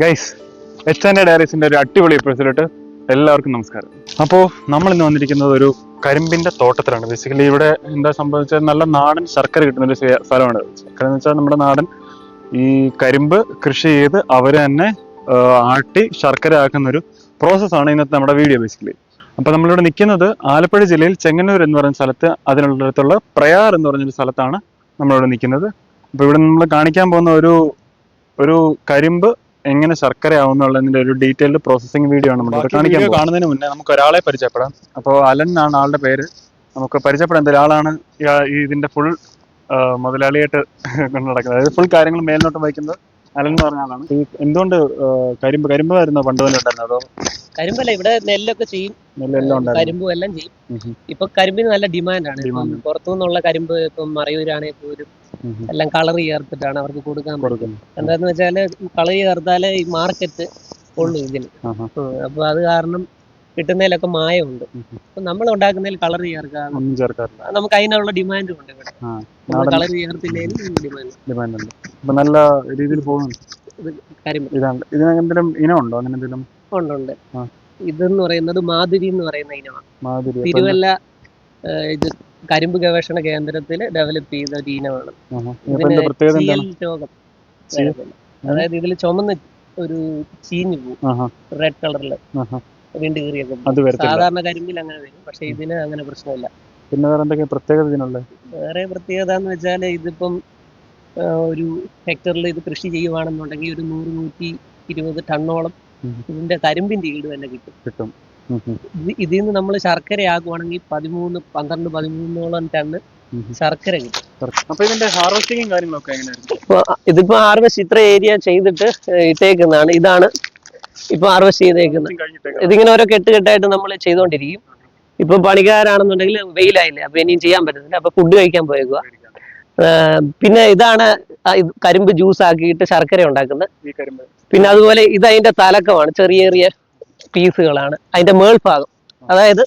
Guys H and ഡയറീസിന്റെ ഒരു അടിപൊളി എപ്പിസോഡിലോട്ട് എല്ലാവർക്കും നമസ്കാരം. അപ്പോൾ നമ്മൾ ഇന്ന് വന്നിരിക്കുന്നത് ഒരു കരിമ്പിന്റെ തോട്ടത്തിലാണ്. ബേസിക്കലി ഇവിടെ എന്താ സംഭവിച്ചാൽ നല്ല നാടൻ ശർക്കര കിട്ടുന്ന ഒരു സ്ഥലമാണ്. ശർക്കര എന്ന് വെച്ചാൽ നമ്മുടെ നാടൻ ഈ കരിമ്പ് കൃഷി ചെയ്ത് അവർ തന്നെ ആട്ടി ശർക്കര ആക്കുന്ന ഒരു പ്രോസസ്സാണ് ഇന്നത്തെ നമ്മുടെ വീഡിയോ ബേസിക്കലി അപ്പൊ നമ്മളിവിടെ നിൽക്കുന്നത് ആലപ്പുഴ ജില്ലയിൽ ചെങ്ങന്നൂർ എന്ന് പറയുന്ന സ്ഥലത്ത് അതിനുള്ളടുത്തുള്ള പ്രയാർ എന്ന് പറഞ്ഞൊരു സ്ഥലത്താണ് നമ്മളിവിടെ നിൽക്കുന്നത്. അപ്പൊ ഇവിടെ നമ്മൾ കാണിക്കാൻ പോകുന്ന ഒരു ഒരു കരിമ്പ് എങ്ങനെ ശർക്കര ആവുന്നുള്ളതിന്റെ ഒരു ഡീറ്റെയിൽഡ് പ്രോസസ്സിംഗ് വീഡിയോ ആണ് നമ്മൾ കാണിക്കാൻ കാണുന്നതിന് മുന്നേ നമുക്ക് ഒരാളെ പരിചയപ്പെടാം. അപ്പോൾ അലൻ എന്നാണ് ആളുടെ പേര്. നമുക്ക് പരിചയപ്പെടാം എന്തായാലും ആളാണ് ഇതിന്റെ ഫുൾ മുതലാളിയായിട്ട് കൊണ്ട് നടക്കുന്നത്. അതായത് ഫുൾ കാര്യങ്ങൾ മേൽനോട്ടം വഹിക്കുന്നത് അലൻ എന്ന് പറഞ്ഞ ആളാണ്. ഈ എന്തുകൊണ്ട് കരിമ്പ് കരിമ്പ് കരിമ്പായിരുന്നു പണ്ട് തന്നെ ഉണ്ടായിരുന്നത്? അതോ കരിമ്പല്ല ഇവിടെ നെല്ലൊക്കെ ചെയ്യും. നെല്ലെല്ലാം ഉണ്ടായിരുന്നു. കരിമ്പും എല്ലാം ചെയ്യും. ഇപ്പൊ കരിമ്പിന് നല്ല ഡിമാൻഡാണ്. പുറത്തുനിന്നുള്ള കരിമ്പ് ഇപ്പം മറയൂരാണെങ്കിൽ പോലും. എല്ലാം കളർ ചേർത്തിട്ടാണ് അവർക്ക് കൊടുക്കാൻ പറ്റുന്നത്. എന്താന്ന് വെച്ചാൽ കളർ ചേർത്താലേ ഈ മാർക്കറ്റ് ഉള്ളൂ ഇതിന്. അപ്പൊ അത് കാരണം കിട്ടുന്നതിലൊക്കെ മായമുണ്ട്. അപ്പൊ നമ്മൾ ഉണ്ടാക്കുന്നതിൽ കളർ ചേർക്കാറില്ല. നമുക്ക് അതിനുള്ള ഡിമാൻഡും ഉണ്ട് ഇവിടെ. കളർ ചേർത്തില്ലെങ്കിലും ഡിമാൻഡ് ഉണ്ട്. നല്ല രീതിയിൽ പോകുന്നു കരിമ്പ്. ഇതാണ്. ഇതിന് ഇനമുണ്ടോ? അങ്ങനെ എന്തെങ്കിലും ഉണ്ട്. ഇതെന്ന് പറയുന്നത് മാധുരി എന്ന് പറയുന്ന ഇനമാണ്. തിരുവല്ല ഇത് കരിമ്പ് ഗവേഷണ കേന്ദ്രത്തിൽ ഡെവലപ്പ് ചെയ്ത ഒരു ഇനമാണ്. രോഗം അതായത് ഇതിൽ ചുമന്ന് ഒരു ചീഞ്ഞു പോകും റെഡ് കളറിൽ വീണ്ടു കീറിയൊക്കെ സാധാരണ കരിമ്പിൽ അങ്ങനെ വരും. പക്ഷെ ഇതിന് അങ്ങനെ പ്രശ്നമില്ല. പിന്നെ വേറെ എന്തൊക്കെ പ്രത്യേകത ഇതിനുള്ളത് വേറെ പ്രത്യേകത എന്ന് വെച്ചാൽ ഇതിപ്പം ഒരു ഹെക്ടറിൽ ഇത് കൃഷി ചെയ്യുവാണെന്നുണ്ടെങ്കിൽ ഒരു നൂറ് നൂറ്റി ഇരുപത് ടണ്ണോളം ഇതിന്റെ കരിമ്പിന്റെ ഈട് തന്നെ കിട്ടും. കിട്ടും. ഇതിൽ നിന്ന് നമ്മൾ ശർക്കര ആക്കുവാണെങ്കിൽ പതിമൂന്ന് പന്ത്രണ്ട് പതിമൂന്നോളം ടണ്ണ്. ശർക്കര കിട്ടും. അപ്പൊ ഇതിന്റെ ഹാർവസ്റ്റിംഗും കാര്യങ്ങളൊക്കെ എങ്ങനെയായിരുന്നു ഇതിപ്പോ ഹാർവെസ്റ്റ് ഇത്ര ഏരിയ ചെയ്തിട്ട് ഇട്ടേക്കുന്നതാണ്. ഇതാണ് ഇപ്പൊ ഹാർവെസ്റ്റ് ചെയ്തേക്കുന്നത്. ഇതിങ്ങനെ ഓരോ കെട്ട് കെട്ടായിട്ട് നമ്മൾ ചെയ്തുകൊണ്ടിരിക്കും ഇപ്പൊ പണിക്കാരാണെന്നുണ്ടെങ്കിൽ വെയിലായില്ലേ അപ്പൊ ഇനിയും ചെയ്യാൻ പറ്റത്തില്ല. അപ്പൊ ഫുഡ് കഴിക്കാൻ പോയേക്കുക പിന്നെ ഇതാണ് കരിമ്പ് ജ്യൂസ് ആക്കിയിട്ട് ശർക്കര ഉണ്ടാക്കുന്നത്. പിന്നെ അതുപോലെ ഇത് അതിന്റെ തലക്കമാണ് ചെറിയ ചെറിയ പീസുകളാണ്. അതിന്റെ മേൾഭാഗം അതായത്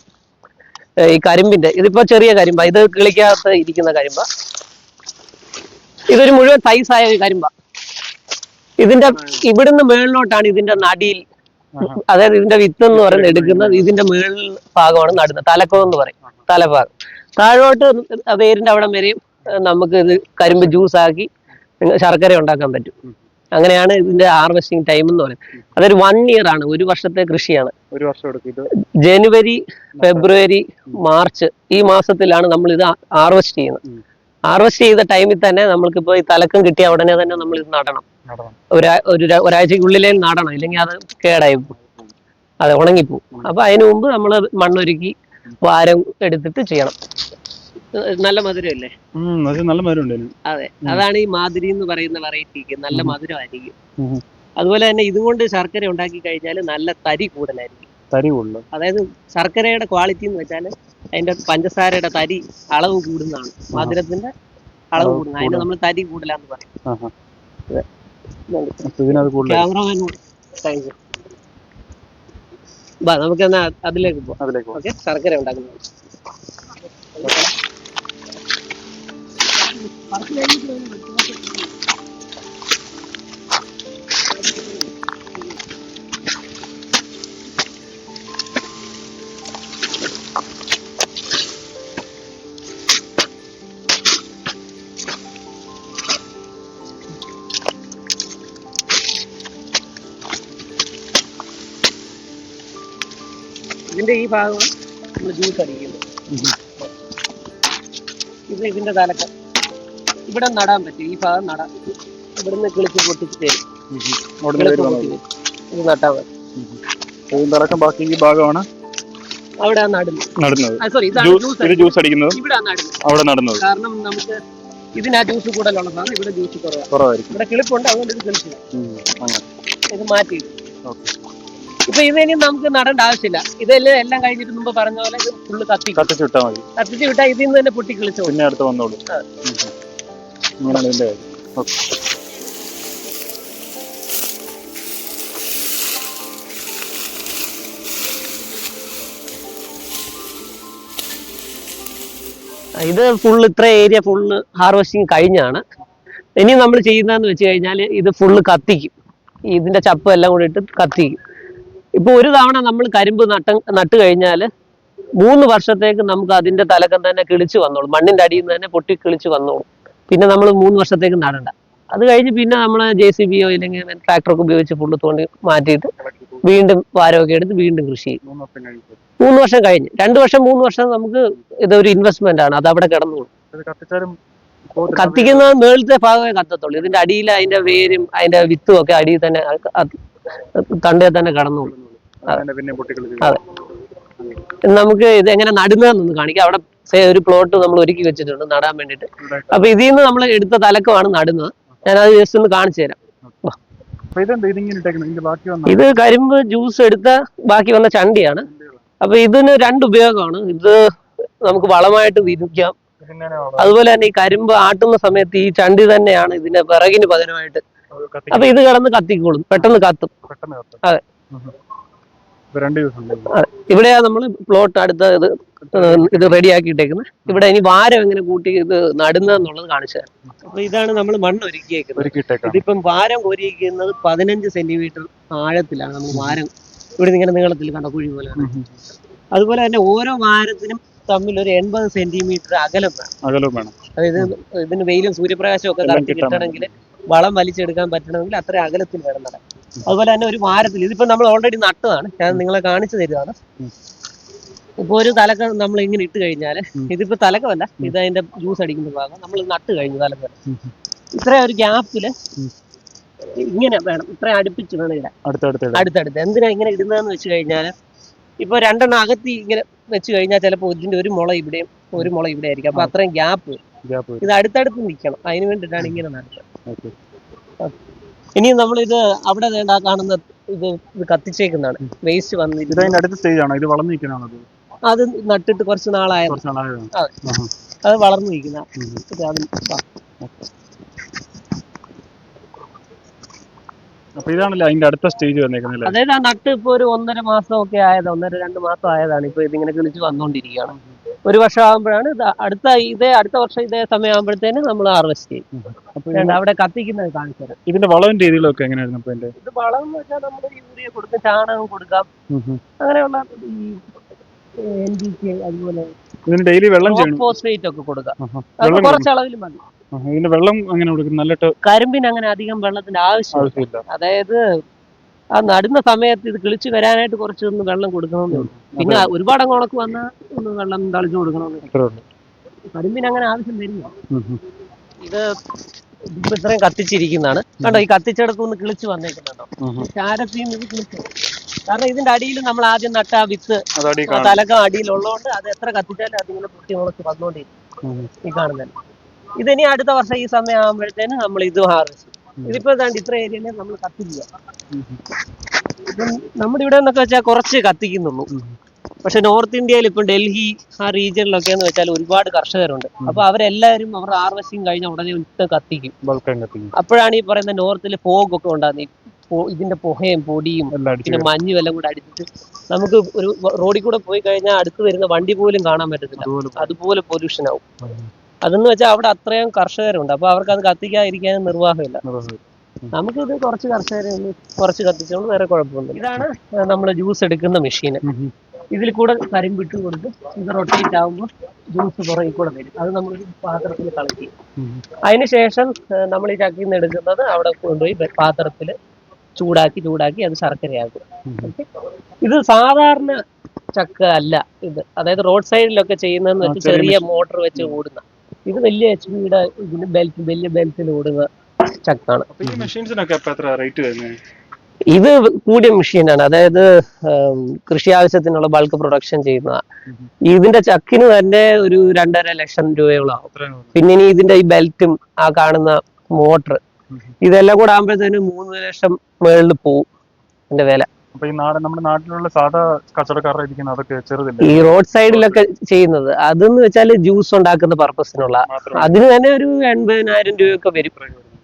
ഈ കരിമ്പിന്റെ ഇതിപ്പോ ചെറിയ കരിമ്പ ഇത് കിളിക്കാത്ത ഇരിക്കുന്ന കരിമ്പ. ഇതൊരു മുഴുവൻ സൈസായ കരിമ്പ. ഇതിന്റെ ഇവിടുന്ന് മേളിലോട്ടാണ് ഇതിന്റെ നടിയിൽ അതായത് ഇതിന്റെ വിത്ത് എന്ന് പറയുന്നത് എടുക്കുന്നത് ഇതിന്റെ മേൾ ഭാഗമാണ് നടുന്നത്. തലക്കോ എന്ന് പറയും. തലഭാഗം. താഴോട്ട് വേരിന്റെ അവിടം വരെയും നമുക്ക് ഇത് കരിമ്പ് ജ്യൂസ് ആക്കി ശർക്കര ഉണ്ടാക്കാൻ പറ്റും. അങ്ങനെയാണ് ഇതിന്റെ ഹാർവെസ്റ്റിംഗ് ടൈം എന്ന് പറയുന്നത്. അതൊരു വൺ ഇയർ ആണ്. ഒരു വർഷത്തെ കൃഷിയാണ്. ഒരു വർഷം ജനുവരി ഫെബ്രുവരി മാർച്ച് ഈ മാസത്തിലാണ് നമ്മൾ ഇത് ഹാർവെസ്റ്റ് ചെയ്യുന്നത്. ഹാർവെസ്റ്റ് ചെയ്ത ടൈമിൽ തന്നെ നമ്മൾക്കിപ്പോ ഈ തലക്കം കിട്ടിയ ഉടനെ തന്നെ നമ്മൾ ഇത് നടണം. ഒരു ഒരാഴ്ചക്കുള്ളിലേ നടണം. ഇല്ലെങ്കിൽ അത് കേടായി പോകും. അത് ഉണങ്ങിപ്പോവും. അപ്പൊ അതിനു മുമ്പ് നമ്മൾ മണ്ണൊരുക്കി വാരം എടുത്തിട്ട് ചെയ്യണം. നല്ല മധുരമല്ലേ? നല്ല മധുരം അതെ. അതാണ് ഈ മാധുരി എന്ന് പറയുന്ന വെറൈറ്റിക്ക് നല്ല. മധുരമായിരിക്കും. അതുപോലെ തന്നെ ഇതുകൊണ്ട് ശർക്കര ഉണ്ടാക്കി കഴിഞ്ഞാൽ നല്ല തരി കൂടുതലായിരിക്കും. തരി കൂടുതൽ അതായത് ശർക്കരയുടെ ക്വാളിറ്റി എന്ന് വെച്ചാൽ അതിന്റെ പഞ്ചസാരയുടെ തരി അളവ് കൂടുന്നതാണ്. മധുരത്തിന്റെ അളവ് കൂടുന്നത്. അതിന് നമ്മൾ തരി കൂടലാന്ന് പറയും. ക്യാമറമാൻ താങ്ക് യു നമുക്ക് എന്നാ അതിലേക്ക് പോവാം. അതിലേക്ക്. ഓക്കെ ശർക്കര ഉണ്ടാക്കുന്നത് ഇതിന്റെ ഈ ഭാഗം നമ്മൾ ജ്യൂസ് അടിക്കുന്നത് ഇതിന്റെ തലക്കം. ഇവിടെ നടാൻ പറ്റും. ഈ ഭാഗം നടാം. ഇവിടുന്ന് കിളിച്ച് പൊട്ടിച്ച് തരും. കിളിച്ച് വേര് പൊട്ടി വന്നത്. തരും. ഇത് നട്ടാൽ മതി. ഇതിന്റെ ബാക്കി ഈ ഭാഗമാണ് അവിടെ നടുന്നത്. സോറി ഇത് ജ്യൂസ് അടിക്കുന്നത്. ഇവിടെ അവിടെ നടുന്നത്. കാരണം നമുക്ക് ഇതിനാ ജ്യൂസ് കൂടുതലുള്ളതാണ് ഇവിടെ ജ്യൂസ് കുറവായിരിക്കും. ഇവിടെ കിളിപ്പുണ്ട് അതുകൊണ്ട് ഇത് കിളിച്ചു ഇത് മാറ്റി ഇപ്പൊ ഇതിനി നമുക്ക് നടേണ്ട ആവശ്യമില്ല. ഇതെല്ലാം എല്ലാം കഴിഞ്ഞിട്ട് മുമ്പ് പറഞ്ഞ പോലെ ഇത് ഫുള്ള് കത്തി കത്തിച്ചു വിട്ടാൽ മതി. കത്തിച്ചു വിട്ടാൽ ഇതിൽ നിന്ന് തന്നെ പൊട്ടി കിളിച്ചു പിന്നെ അടുത്ത് വന്നോളൂ. അങ്ങനെയാണ് ഇതിന്റെ കാര്യം ഓക്കെ ഇത് ഫുള്ള് ഇത്ര ഏരിയ ഫുള്ള് ഹാർവെസ്റ്റിംഗ് കഴിഞ്ഞാണ്. ഇനി നമ്മൾ ചെയ്യുന്നതെന്ന് വെച്ച് കഴിഞ്ഞാൽ ഇത് ഫുള്ള് കത്തിക്കും. ഇതിന്റെ ചപ്പ് എല്ലാം കൂടി ഇട്ട് കത്തിക്കും. ഇപ്പോൾ ഒരു തവണ നമ്മൾ കരിമ്പ് നട്ട നട്ട് കഴിഞ്ഞാൽ മൂന്ന് വർഷത്തേക്ക് നമുക്ക് അതിന്റെ തലക്കം തന്നെ കിളിച്ച് വന്നോളും. മണ്ണിന്റെ അടിയിൽ നിന്ന് തന്നെ പൊട്ടി കിളിച്ച് വന്നോളും. പിന്നെ നമ്മൾ മൂന്ന് വർഷത്തേക്ക് നടണ്ട. അത് കഴിഞ്ഞ് പിന്നെ നമ്മൾ ജെ സി ബിയോ ഇല്ലെങ്കിൽ ട്രാക്ടറൊക്കെ ഉപയോഗിച്ച് ഫുള്ള് തോണ്ടി മാറ്റിയിട്ട് വീണ്ടും വാരമൊക്കെ എടുത്ത് വീണ്ടും കൃഷി ചെയ്യും. മൂന്ന് വർഷം കഴിഞ്ഞു. രണ്ട് വർഷം മൂന്ന് വർഷം നമുക്ക് ഇതൊരു ഇൻവെസ്റ്റ്മെന്റ് ആണ്. അത് അവിടെ കിടന്നോളും. കത്തിക്കുന്ന മേളത്തെ ഭാഗമേ കത്തത്തുള്ളൂ. ഇതിന്റെ അടിയിൽ അതിന്റെ വേരും അതിന്റെ വിത്തും ഒക്കെ അടിയിൽ തന്നെ തണ്ടേ തന്നെ കടന്നോളും. അതെ. നമുക്ക് ഇത് എങ്ങനെ നടുന്നതെന്നൊന്ന് കാണിക്കാം. അവിടെ ഒരു പ്ലോട്ട് നമ്മൾ ഒരുക്കി വെച്ചിട്ടുണ്ട് നടാൻ വേണ്ടിയിട്ട്. അപ്പൊ ഇതിൽ നിന്ന് നമ്മൾ എടുത്ത തലക്കമാണ് നടുന്നത്. ഞാനത് ജസ്റ്റ് ഒന്ന് കാണിച്ചു തരാം. ഇത് കരിമ്പ് ജ്യൂസ് എടുത്ത ബാക്കി വന്ന ചണ്ടിയാണ്. അപ്പൊ ഇതിന് രണ്ട് ഉപയോഗമാണ്. ഇത് നമുക്ക് വളമായിട്ട് വിരിക്കാം. അതുപോലെ തന്നെ ഈ കരിമ്പ് ആട്ടുന്ന സമയത്ത് ഈ ചണ്ടി തന്നെയാണ് ഇതിന്റെ വിറകിന് പകരമായിട്ട്. അപ്പൊ ഇത് കിടന്ന് കത്തിക്കോളും. പെട്ടെന്ന് കത്തും. പെട്ടെന്ന് കത്തും. അതെ. രണ്ട് ദിവസം ഇവിടെയാ നമ്മൾ പ്ലോട്ട് അടുത്ത ഇത് ഇത് റെഡിയാക്കി ഇട്ടേക്കുന്നത് ഇവിടെ ഇനി വാരം എങ്ങനെ കൂട്ടി ഇത് നടുന്നതെന്നുള്ളത് കാണിച്ചു തരാം. അപ്പൊ ഇതാണ് നമ്മൾ മണ്ണ് ഒരുക്കിയേക്കുന്നത്. ഇതിപ്പം വാരം കോരിയിരിക്കുന്നത് പതിനഞ്ച് സെന്റിമീറ്റർ ആഴത്തിലാണ് നമ്മൾ വാരം ഇവിടെ ഇങ്ങനെ നീളത്തിൽ കണ്ട കുഴി പോലെ. അതുപോലെ തന്നെ ഓരോ വാരത്തിനും തമ്മിൽ ഒരു എൺപത് സെന്റിമീറ്റർ അകലം വേണം. അകലവും വേണം. അതായത് ഇതിന് വെയിലും സൂര്യപ്രകാശവും ഒക്കെ കറക്റ്റ് കിട്ടണമെങ്കിൽ വളം വലിച്ചെടുക്കാൻ പറ്റണമെങ്കിൽ അത്ര അകലത്തിൽ വേണം നടാൻ. അതുപോലെ തന്നെ ഒരു വാരത്തിൽ ഇതിപ്പോ നമ്മൾ ഓൾറെഡി നട്ടതാണ്. ഞാൻ നിങ്ങളെ കാണിച്ചു തരുവാണ്. ഇപ്പൊ ഒരു തലക്ക നമ്മൾ ഇങ്ങനെ ഇട്ട് കഴിഞ്ഞാൽ ഇതിപ്പോ തലക്കമല്ല ഇത് അതിന്റെ ജ്യൂസ് അടിക്കുന്ന ഭാഗം. നമ്മൾ നട്ട് കഴിഞ്ഞു തലക്ക. ഇത്ര ഒരു ഗ്യാപ്പിൽ. ഇങ്ങനെ വേണം. ഇത്ര അടുപ്പിച്ച് വേണം ഇടാൻ. അടുത്തടുത്ത്. എന്തിനാ ഇങ്ങനെ ഇടുന്നതെന്ന് വെച്ച് കഴിഞ്ഞാൽ ഇപ്പൊ രണ്ടെണ്ണം അകത്തി ഇങ്ങനെ വെച്ച് കഴിഞ്ഞാൽ ചിലപ്പോൾ ഇതിന്റെ ഒരു മുള ഇവിടെയും ഒരു മുള ഇവിടെ ആയിരിക്കും. അപ്പൊ അത്രയും ഗ്യാപ്പ് ഇത് അടുത്തടുത്ത് നിൽക്കണം. അതിന് വേണ്ടിയിട്ടാണ് ഇങ്ങനെ നടത്തുന്നത്. ഇനി നമ്മൾ ഇത് അവിടെ വേണ്ട കാണുന്ന ഇത് ഇത് കത്തിച്ചേക്കുന്നതാണ്. വേസ്റ്റ് വന്ന് ഇത് അതിന്റെ അടുത്ത സ്റ്റേജ് ആണോ? ഇത് വളർന്നു നിൽക്കുന്നതാണോ അത് നട്ടിട്ട് കുറച്ച് നാളായത്. കുറച്ച് നാളായതാണ് അതെ. വളർന്നു നിൽക്കുന്ന. അപ്പൊ ഇതാണല്ലോ അതിന്റെ അടുത്ത സ്റ്റേജ് വന്നേക്കുന്നല്ലേ അതായത് ആ നട്ട് ഇപ്പൊ ഒരു ഒന്നര മാസം ഒക്കെ ആയത് ഒന്നര രണ്ട് മാസം ആയതാണ്. ഇപ്പൊ ഇതിങ്ങനെ കിളിച്ച് വന്നുകൊണ്ടിരിക്കുകയാണ് ഒരു വർഷം ആകുമ്പോഴാണ് അടുത്ത ഇതേ അടുത്ത വർഷം ഇതേ സമയം ആകുമ്പോഴത്തേന് നമ്മൾ ഹാർവെസ്റ്റ് ചെയ്യും. അവിടെ കത്തിക്കുന്നത് കാണിച്ചു തരാം. ഇതിന്റെ വളവും രീതികളൊക്കെ എങ്ങനെയായിരുന്നു അപ്പൊ ഇത് വളം എന്ന് വെച്ചാൽ നമ്മൾ യൂറിയ കൊടുക്കും ചാണകം കൊടുക്കാം. അങ്ങനെയുള്ള ഈ എൻ കെ അതുപോലെ ഇതിന് ഡെയിലി വെള്ളം ചെയ്യണം? ഫോസ്ഫേറ്റ് ഒക്കെ കൊടുക്കാം. അത് വെള്ളം കുറച്ച് അളവിൽ മതി. ആഹാ. ഇതിന്റെ വെള്ളം അങ്ങനെ കൊടുക്കും? നല്ലിട്ട് കരിമ്പിന് അങ്ങനെ അധികം വെള്ളത്തിന്റെ ആവശ്യം ആവശ്യമില്ല. അതായത് ആ നടുന്ന സമയത്ത് ഇത് കിളിച്ച് വരാനായിട്ട് കുറച്ചൊന്ന് വെള്ളം കൊടുക്കണമെന്നേ ഉള്ളൂ. പിന്നെ ഒരുപാട് അങ്ങ് ഉണക്ക് വന്നാൽ ഒന്ന് വെള്ളം തളിച്ചു കൊടുക്കണമെന്ന് കരിമ്പിന് അങ്ങനെ ആവശ്യം വരില്ല. ഇത് ഇപ്പൊ ഇത്രയും കത്തിച്ചിരിക്കുന്നതാണ്. കണ്ടോ ഈ കത്തിച്ചെടുത്ത് ഒന്ന് കിളിച്ച് വന്നേക്കുന്നുണ്ടോ. ചാരത്തിൽ ഇത് കിളിച്ചു. കാരണം ഇതിന്റെ അടിയിൽ നമ്മൾ ആദ്യം നട്ട ആ വിത്ത് തലക്കം അടിയിലുള്ളതുകൊണ്ട് അത് എത്ര കത്തിച്ചാലും അതിങ്ങനെ പൊട്ടി മുളച്ച് വന്നുകൊണ്ടിരിക്കും. ഈ കാണുന്നത് ഇതിനി അടുത്ത വർഷം ഈ സമയം ആകുമ്പോഴത്തേന് നമ്മൾ ഇത് ഹാർവെസ്റ്റ് ഇതിപ്പോ ഏതാണ്ട് ഇത്ര ഏരിയയിലെ നമ്മൾ കത്തിക്കുക. നമ്മുടെ ഇവിടെ എന്നൊക്കെ വെച്ചാൽ കുറച്ച് കത്തിക്കുന്നുള്ളൂ. പക്ഷെ നോർത്ത് ഇന്ത്യയിൽ ഇപ്പം ഡൽഹി ആ റീജിയനിലൊക്കെ എന്ന് വെച്ചാൽ ഒരുപാട് കർഷകരുണ്ട്. അപ്പൊ അവരെല്ലാവരും അവരുടെ ഹാർവെസ്റ്റിംഗ് കഴിഞ്ഞ ഉടനെ ഇട്ട് കത്തിക്കും. അപ്പോഴാണ് ഈ പറയുന്ന നോർത്തിൽ ഫോഗ് ഒക്കെ ഉണ്ടാകുന്നത് ഇതിന്റെ പുകയും പൊടിയും പിന്നെ മഞ്ഞും എല്ലാം കൂടെ അടിച്ചിട്ട് നമുക്ക് ഒരു റോഡിൽ കൂടെ പോയി കഴിഞ്ഞാൽ അടുത്ത് വരുന്ന വണ്ടി പോലും കാണാൻ പറ്റത്തില്ല. അതുപോലെ പൊല്യൂഷൻ ആവും. അതെന്ന് വെച്ചാൽ അവിടെ അത്രയും കർഷകരുണ്ട്. അപ്പൊ അവർക്ക് അത് കത്തിക്കാതിരിക്കാനും നിർവാഹമില്ല. നമുക്കിത് കുറച്ച് കർഷകരെ ഒന്ന് കുറച്ച് കത്തിച്ചുകൊണ്ട് വേറെ കുഴപ്പമൊന്നുമില്ല. ഇതാണ് നമ്മൾ ജ്യൂസ് എടുക്കുന്ന മെഷീൻ. ഇതിൽ കൂടെ കരിമ്പിട്ട് കൊടുത്ത് ഇത് റൊട്ടേറ്റ് ആകുമ്പോൾ ജ്യൂസ് പുറകിൽ കൂടെ വരും. അത് നമ്മൾ പാത്രത്തിൽ കളക്ട് ചെയ്യും. അതിനുശേഷം നമ്മൾ ഈ ചക്കിൽ നിന്ന് എടുക്കുന്നത് അവിടെ കൊണ്ടുപോയി പാത്രത്തിൽ ചൂടാക്കി ചൂടാക്കി അത് ശർക്കരയാക്കും. ഇത് സാധാരണ ചക്ക അല്ല ഇത്. അതായത് റോഡ് സൈഡിലൊക്കെ ചെയ്യുന്നതെന്ന് വെച്ചാൽ വെച്ച് ചെറിയ മോട്ടോർ വെച്ച് ഓടുന്ന. ഇത് വലിയ എച്ച് പിയുടെ ഇതിന് ബെൽറ്റ് വലിയ ബെൽറ്റിൽ ഓടുന്ന ചക്കാണ് ഇത് കൂടിയ മെഷീനാണ് അതായത് കൃഷി ആവശ്യത്തിനുള്ള ബൾക്ക് പ്രൊഡക്ഷൻ ചെയ്യുന്ന. ഇതിന്റെ ചക്കിന് തന്നെ ഒരു രണ്ടര ലക്ഷം രൂപയോളം ആവും. പിന്നെ ഇനി ഇതിന്റെ ഈ ബെൽറ്റും ആ കാണുന്ന മോട്ടർ ഇതെല്ലാം കൂടെ ആകുമ്പോഴത്തേനും മൂന്ന് ലക്ഷം മുകളിൽ പോവും. എന്റെ വില. അപ്പൊ ഈ നാട് നമ്മുടെ നാട്ടിലുള്ള സാധാ കച്ചവടക്കാരുടെ ഇരിക്കുന്ന അതൊക്കെ ചെറുതില്ല? ഈ റോഡ് സൈഡിലൊക്കെ ചെയ്യുന്നത്. അതെന്ന് വെച്ചാൽ ജ്യൂസ് ഉണ്ടാക്കുന്ന പർപ്പസിനുള്ള അതിന് തന്നെ ഒരു എൺപതിനായിരം രൂപയൊക്കെ വരും.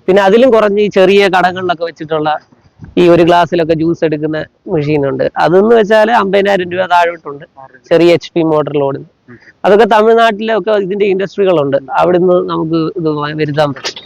പിന്നെ അതിലും കുറഞ്ഞ് ഈ ചെറിയ കടകളിലൊക്കെ വെച്ചിട്ടുള്ള ഈ ഒരു ഗ്ലാസ്സിലൊക്കെ ജ്യൂസ് എടുക്കുന്ന മെഷീൻ ഉണ്ട് അതെന്ന് വെച്ചാൽ അമ്പതിനായിരം രൂപ താഴോട്ടുണ്ട്. ചെറിയ എച്ച് പി മോട്ടർ ഓടുന്നു അതൊക്കെ തമിഴ്നാട്ടിലൊക്കെ ഇതിന്റെ ഇൻഡസ്ട്രികളുണ്ട് അവിടുന്ന് നമുക്ക് ഇത് വരുത്താൻ പറ്റും.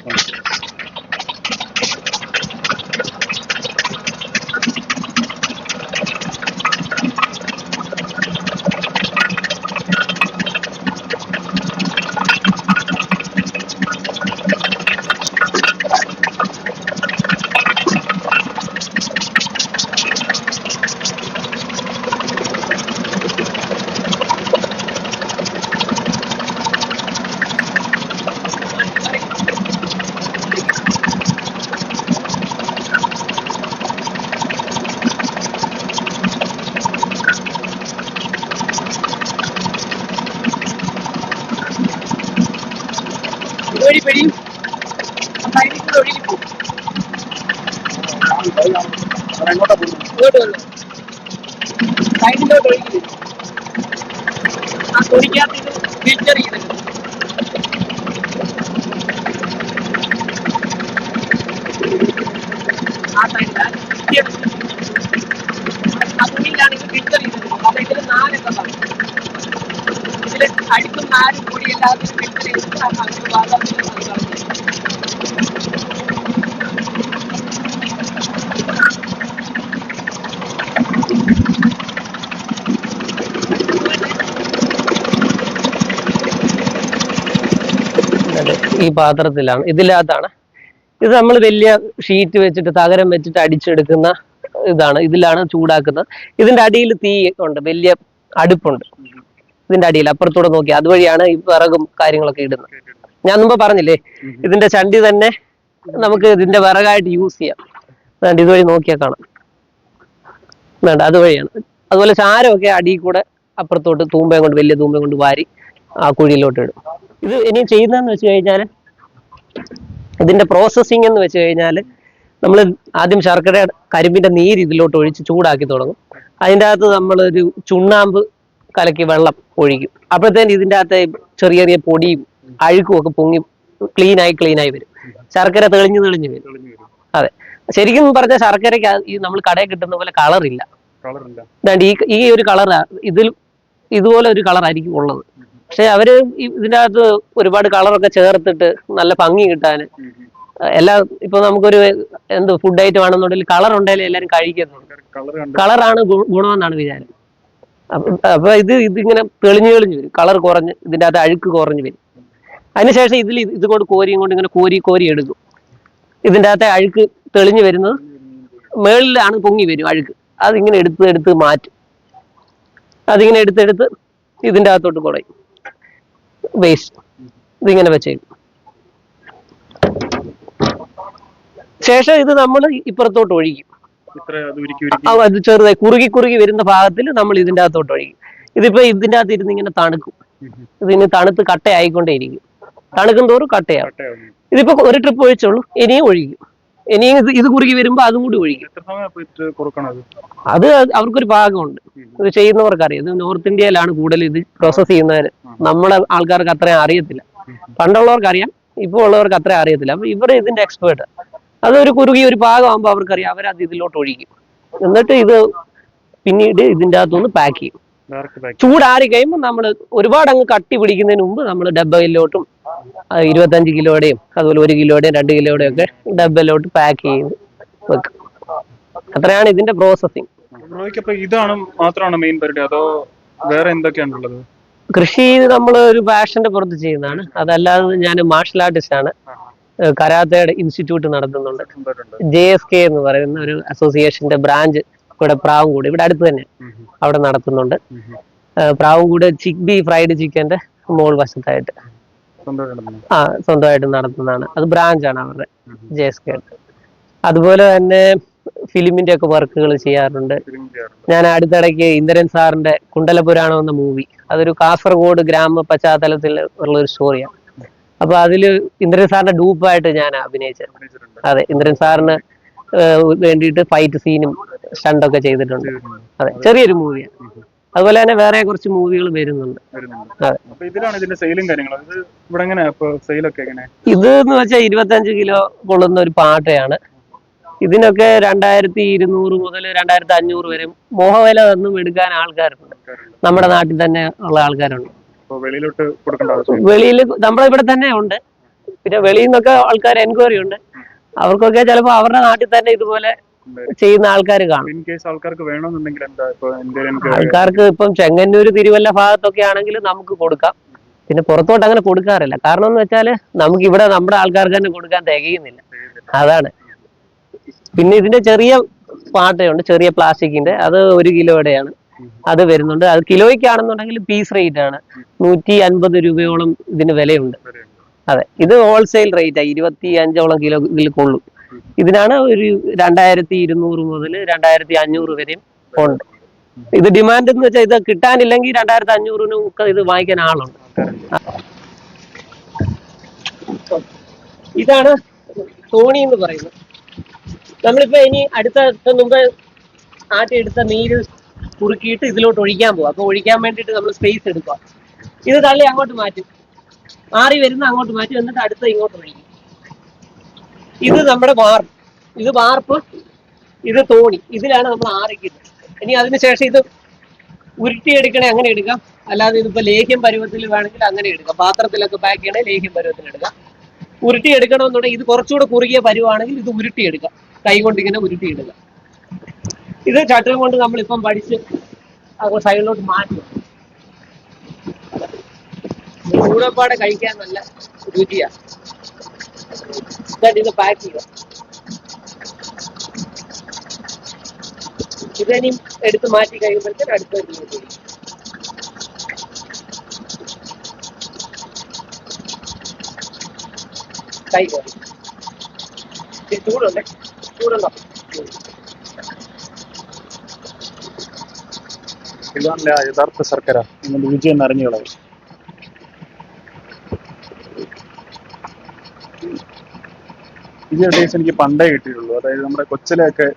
അതിന് വാതാവത്തിൽ ഈ പാത്രത്തിലാണ്. ഇതിനകത്താണ് ഇത് നമ്മൾ വലിയ ഷീറ്റ് വെച്ചിട്ട് തകരം വെച്ചിട്ട് അടിച്ചെടുക്കുന്ന ഇതാണ്. ഇതിലാണ് ചൂടാക്കുന്നത്. ഇതിന്റെ അടിയിൽ തീ ഉണ്ട്. വലിയ അടുപ്പുണ്ട്. ഇതിന്റെ അടിയിൽ അപ്പുറത്തൂടെ നോക്കി. അതുവഴിയാണ് ഈ വിറകും കാര്യങ്ങളൊക്കെ ഇടുന്നത്. ഞാൻ മുമ്പ് പറഞ്ഞില്ലേ? ഇതിന്റെ ചണ്ടി തന്നെ നമുക്ക് ഇതിന്റെ വിറകായിട്ട് യൂസ് ചെയ്യാം. വേണ്ട ഇതുവഴി നോക്കിയാൽ കാണാം. വേണ്ട അതുവഴിയാണ്. അതുപോലെ ചാരമൊക്കെ അടിയിൽ കൂടെ അപ്പുറത്തോട്ട് തൂമ്പയും കൊണ്ട് വലിയ തൂമ്പയും കൊണ്ട് വാരി ആ കുഴിയിലോട്ട് ഇടും. ഇത് ഇനി ചെയ്യുന്നതെന്ന് വെച്ച് കഴിഞ്ഞാൽ ഇതിന്റെ പ്രോസസ്സിംഗ് എന്ന് വെച്ച് കഴിഞ്ഞാൽ നമ്മൾ ആദ്യം ശർക്കര കരിമ്പിന്റെ നീര് ഇതിലോട്ട് ഒഴിച്ച് ചൂടാക്കി തുടങ്ങും. അതിന്റെ അകത്ത് നമ്മളൊരു ചുണ്ണാമ്പ് കലക്കി വെള്ളം ഒഴിക്കും. അപ്പോഴത്തേന് ഇതിന്റെ അകത്തെ ചെറിയ ചെറിയ പൊടിയും അഴുക്കും ഒക്കെ പൊങ്ങി ക്ലീനായി ക്ലീനായി വരും. ശർക്കര തെളിഞ്ഞു തെളിഞ്ഞു വരും. അതെ. ശരിക്കും പറഞ്ഞാൽ ശർക്കരയ്ക്ക് ഈ നമ്മൾ കടയിൽ കിട്ടുന്ന പോലെ കളറില്ല ഈ ഈ ഒരു കളർ ഇതിൽ ഇതുപോലെ ഒരു കളർ ആയിരിക്കും ഉള്ളത്. പക്ഷെ അവർ ഇതിന്റെ അകത്ത് ഒരുപാട് കളറൊക്കെ ചേർത്തിട്ട് നല്ല ഭംഗി കിട്ടാൻ എല്ലാ ഇപ്പൊ നമുക്കൊരു എന്ത് ഫുഡ് ഐറ്റം ആണെന്നുണ്ടെങ്കിൽ കളർ ഉണ്ടെങ്കിൽ എല്ലാരും കഴിക്കുന്നു കളറാണ് ഗുണമെന്നാണ് വിചാരം. അപ്പൊ ഇത് ഇതിങ്ങനെ തെളിഞ്ഞു തെളിഞ്ഞു വരും. കളർ കുറഞ്ഞ് ഇതിന്റെ അകത്ത് അഴുക്ക് കുറഞ്ഞു വരും. അതിനുശേഷം ഇതിൽ ഇത് കൊണ്ട് കോരിയും കൊണ്ട് ഇങ്ങനെ കോരി കോരി എടുക്കും. ഇതിന്റെ അകത്തെ അഴുക്ക് തെളിഞ്ഞു വരുന്നത് മേളിലാണ് പൊങ്ങി വരും അഴുക്ക്. അതിങ്ങനെ എടുത്ത് എടുത്ത് മാറ്റും. അതിങ്ങനെ എടുത്തെടുത്ത് ഇതിന്റെ അകത്തോട്ട് കുടയും. വേസ്റ്റ് ഇതിങ്ങനെ വെച്ചേക്കും ശേഷം ഇത് നമ്മൾ ഇപ്പുറത്തോട്ട് ഒഴിക്കും. അത് ചെറുതായി കുറുകി കുറുകി വരുന്ന ഭാഗത്തിൽ നമ്മൾ ഇതിന്റെ അകത്തോട്ട് ഒഴിക്കും. ഇതിപ്പോ ഇതിന്റെ അകത്ത് ഇരുന്ന് ഇങ്ങനെ തണുക്കും. ഇതിന് തണുത്ത് കട്ടയായിക്കൊണ്ടേയിരിക്കും തണുക്കും തോറും കട്ടയാവും. ഇതിപ്പോ ഒരു ട്രിപ്പ് ഒഴിച്ചുള്ളൂ ഇനിയും ഒഴിക്കും. ഇനിയും ഇത് കുറുകി വരുമ്പോ അതും കൂടി ഒഴിക്കും. അത് അവർക്കൊരു ഭാഗമുണ്ട് ഇത് ചെയ്യുന്നവർക്കറിയാം. ഇത് നോർത്ത് ഇന്ത്യയിലാണ് കൂടുതൽ ഇത് പ്രോസസ് ചെയ്യുന്നവര്. നമ്മളെ ആൾക്കാർക്ക് അത്രയും അറിയത്തില്ല. പണ്ടുള്ളവർക്ക് അറിയാം ഇപ്പോൾ ഉള്ളവർക്ക് അത്രയും അറിയത്തില്ല. അപ്പൊ ഇവർ ഇതിന്റെ എക്സ്പേർട്ട് അതൊരു കുറുകി ഒരു ഭാഗമാകുമ്പോൾ അവർക്കറിയാം അവരത് ഇതിലോട്ട് ഒഴിക്കും. എന്നിട്ട് ഇത് പിന്നീട് ഇതിന്റെ അകത്തുനിന്ന് പാക്ക് ചെയ്യും. ചൂടാറി കഴിയുമ്പോൾ നമ്മൾ ഒരുപാട് അങ്ങ് കട്ടി പിടിക്കുന്നതിന് മുമ്പ് നമ്മൾ ഡബ്ബയിലോട്ടും ഇരുപത്തഞ്ച് കിലോയുടെയും അതുപോലെ ഒരു കിലോയുടെയും രണ്ട് കിലോയുടെയും ഒക്കെ ഡബ്ബയിലോട്ട് പാക്ക് ചെയ്ത് വെക്കും. അത്രയാണ് ഇതിന്റെ പ്രോസസ്സിങ് ഇതാണ് മാത്രമാണ് മെയിൻ പരിപാടി അതോ വേറെ എന്തൊക്കെയാണുള്ളത് കൃഷി നമ്മൾ ഒരു പാഷന്റെ പുറത്ത് ചെയ്യുന്നതാണ്. അതല്ലാതെ ഞാൻ മാർഷൽ ആർട്ടിസ്റ്റ് ആണ്. കരാത്തയുടെ ഇൻസ്റ്റിറ്റ്യൂട്ട് നടത്തുന്നുണ്ട്. ജെ എസ് കെ എന്ന് പറയുന്ന ഒരു അസോസിയേഷന്റെ ബ്രാഞ്ച് ഇവിടെ പ്രാവുംകൂട് ഇവിടെ അടുത്ത് തന്നെ അവിടെ നടത്തുന്നുണ്ട്. പ്രാവുംകൂട് ചിക്ബി ഫ്രൈഡ് ചിക്കന്റെ മോൾ വശത്തായിട്ട്. ആ സ്വന്തമായിട്ട് നടത്തുന്നതാണ്. അത് ബ്രാഞ്ചാണ് അവരുടെ ജെ എസ് കെ. അതുപോലെ തന്നെ ഫിലിമിന്റെ ഒക്കെ വർക്കുകൾ ചെയ്യാറുണ്ട്. ഞാൻ അടുത്തിടയ്ക്ക് ഇന്ദ്രൻ സാറിന്റെ കുണ്ടലപുരാണം എന്ന മൂവി അതൊരു കാസർഗോഡ് ഗ്രാമ പശ്ചാത്തലത്തിൽ ഉള്ള ഒരു സ്റ്റോറിയാണ് അപ്പൊ അതിൽ ഇന്ദ്രൻ സാറിന്റെ ഡൂപ്പായിട്ട് ഞാൻ അഭിനയിച്ചത്. അതെ ഇന്ദ്രൻ സാറിന് വേണ്ടിയിട്ട് ഫൈറ്റ് സീനും സ്റ്റണ്ടൊക്കെ ചെയ്തിട്ടുണ്ട്. അതെ ചെറിയൊരു മൂവിയാണ് അതുപോലെ തന്നെ വേറെ കുറച്ച് മൂവികൾ വരുന്നുണ്ട്. ഇത് എന്ന് വെച്ചാൽ ഇരുപത്തഞ്ച് കിലോ കൊള്ളുന്ന ഒരു പാട്ടയാണ്. ഇതിനൊക്കെ രണ്ടായിരത്തി ഇരുന്നൂറ് മുതൽ രണ്ടായിരത്തി അഞ്ഞൂറ് വരെ മോഹവില ഒന്നും എടുക്കാൻ ആൾക്കാരുണ്ട്. നമ്മുടെ നാട്ടിൽ തന്നെ ഉള്ള ആൾക്കാരുണ്ട്. വെളിയിൽ നമ്മളെ ഇവിടെ തന്നെ ഉണ്ട്. പിന്നെ വെളിയിൽ നിന്നൊക്കെ ആൾക്കാർ എൻക്വയറി ഉണ്ട്. അവർക്കൊക്കെ ചിലപ്പോൾ അവരുടെ നാട്ടിൽ തന്നെ ഇതുപോലെ ചെയ്യുന്ന ആൾക്കാർ കാണും. ആൾക്കാർക്ക് ഇപ്പൊ എന്തെങ്കിലും ആൾക്കാർക്ക് ഇപ്പം ചെങ്ങന്നൂര് തിരുവല്ല ഭാഗത്തൊക്കെ ആണെങ്കിൽ നമുക്ക് കൊടുക്കാം. പിന്നെ പുറത്തോട്ട് അങ്ങനെ കൊടുക്കാറില്ല. കാരണം എന്ന് വെച്ചാൽ നമുക്ക് ഇവിടെ നമ്മുടെ ആൾക്കാർക്ക് തന്നെ കൊടുക്കാൻ തികയുന്നില്ല. അതാണ്. പിന്നെ ഇതിന്റെ ചെറിയ പാട്ടയുണ്ട് ചെറിയ പ്ലാസ്റ്റിക്കിന്റെ. അത് ഒരു കിലോയുടെയാണ്. അത് വരുന്നുണ്ട്. അത് കിലോയ്ക്കാണെന്നുണ്ടെങ്കിൽ പീസ് റേറ്റ് ആണ്. നൂറ്റി അൻപത് രൂപയോളം ഇതിന് വിലയുണ്ട്. അതെ. ഇത് ഹോൾസെയിൽ റേറ്റ് ഇരുപത്തി അഞ്ചോളം കിലോ ഇതിൽ കൊള്ളും. ഇതിനാണ് ഒരു രണ്ടായിരത്തി ഇരുന്നൂറ് മുതൽ രണ്ടായിരത്തി അഞ്ഞൂറ് വരെയും ഉണ്ട് ഇത് ഡിമാൻഡ് എന്ന് വെച്ചാൽ ഇത് കിട്ടാനില്ലെങ്കിൽ രണ്ടായിരത്തി അഞ്ഞൂറിനും ഒക്കെ ഇത് വാങ്ങിക്കാൻ ആളുണ്ട്. ഇതാണ് തോണി എന്ന് പറയുന്നത്. നമ്മളിപ്പോ ഇനി അടുത്ത മുമ്പ് ആറ്റി എടുത്ത നീര് കുറുക്കിയിട്ട് ഇതിലോട്ട് ഒഴിക്കാൻ പോകും അപ്പൊ ഒഴിക്കാൻ വേണ്ടിയിട്ട് നമ്മൾ സ്പേസ് എടുക്കുക ഇത് തള്ളി അങ്ങോട്ട് മാറ്റും. മാറി വരുന്ന അങ്ങോട്ട് മാറ്റും. എന്നിട്ട് അടുത്ത ഇങ്ങോട്ട് ഒഴിക്കും. ഇത് നമ്മുടെ വാർപ്പ് ഇത് വാർപ്പ് ഇത് തോണി ഇതിലാണ് നമ്മൾ ആറിക്കുന്നത് ഇനി അതിനുശേഷം ഇത് ഉരുട്ടിയെടുക്കണേ അങ്ങനെ എടുക്കാം. അല്ലാതെ ഇതിപ്പോ ലേഹ്യം പരുവത്തിൽ വേണമെങ്കിൽ അങ്ങനെ എടുക്കാം. പാത്രത്തിലൊക്കെ പാക്ക് ചെയ്യണേ ലേഹ്യം പരുവത്തിൽ എടുക്കാം. ഉരുട്ടി എടുക്കണമെന്നുണ്ടെങ്കിൽ ഇത് കുറച്ചുകൂടെ കുറുകിയ പരുവാണെങ്കിൽ ഇത് ഉരുട്ടിയെടുക്കാം. കൈ കൊണ്ട് ഇങ്ങനെ ഉരുട്ടിയെടുക്കാം. ഇത് ചട്ടം കൊണ്ട് നമ്മളിപ്പം പഠിച്ച് അത് സൈഡിലോട്ട് മാറ്റും. ചൂടപ്പാടെ കഴിക്കാൻ നല്ല രുചിയാ. എന്നിട്ട് ഇത് ഇതിനി എടുത്ത് മാറ്റി കഴിയുമ്പോഴത്തേന് അടുത്ത രീതി. കൈ ഇത് ചൂടുണ്ട്. ചൂടുണ്ടോ? യഥാർത്ഥ ശർക്കര വിജയം രുചി എന്ന് അറിഞ്ഞു കളയും ഈ ഒരു ടേസ്റ്റ് എനിക്ക് പണ്ടേ കിട്ടിയിട്ടുള്ളൂ. അതായത് നമ്മുടെ കൊച്ചിലെയൊക്കെ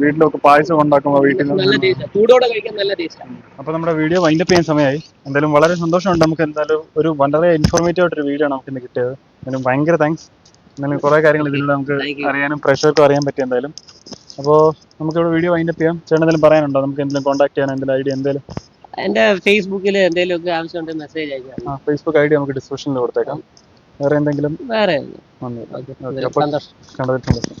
വീട്ടിലൊക്കെ പായസം ഉണ്ടാക്കുമ്പോൾ വീട്ടിൽ നല്ല നിന്ന് ടേസ്റ്റ് ചൂടോടെ കഴിക്കാൻ നല്ല ടേസ്റ്റാണ് അപ്പൊ നമ്മുടെ വീഡിയോ വൈൻഡപ്പ് ചെയ്യാൻ സമയമായി എന്തായാലും വളരെ സന്തോഷമുണ്ട് നമുക്ക് എന്തായാലും ഒരു വളരെ ഇൻഫോർമേറ്റീവ് ആയിട്ടൊരു വീഡിയോ ആണ് നമുക്ക് ഇന്ന് കിട്ടിയത്. എന്തായാലും ഭയങ്കര താങ്ക്സ് എന്തായാലും കുറെ കാര്യങ്ങൾ ഇതിലൂടെ നമുക്ക് Thank you. അറിയാനും പ്രഷർക്കും അറിയാൻ പറ്റി എന്തായാലും. അപ്പോൾ നമുക്ക് ഇവിടെ വീഡിയോ വൈൻഡപ്പ് ചെയ്യാം. ചേട്ടൻ എന്തെങ്കിലും പറയാനുണ്ടോ? നമുക്ക് എന്തെങ്കിലും കോൺടാക്ട് ചെയ്യാൻ എന്തെങ്കിലും ഐഡിയ എന്തെങ്കിലും? എന്റെ ഫേസ്ബുക്കിൽ എന്തെങ്കിലുമൊക്കെ ആവശ്യമുണ്ടെങ്കിൽ മെസ്സേജ് അയക്കാം. ആ ഫേസ്ബുക്ക് ഐ ഡി നമുക്ക് ഡിസ്ക്രിപ്ഷനിൽ കൊടുത്തേക്കാം. വേറെ എന്തെങ്കിലും വേറെ നന്ദി ഓക്കെ. ഓക്കെ അപ്പോൾ സന്തോഷം കണ്ടതിൽ സന്തോഷം.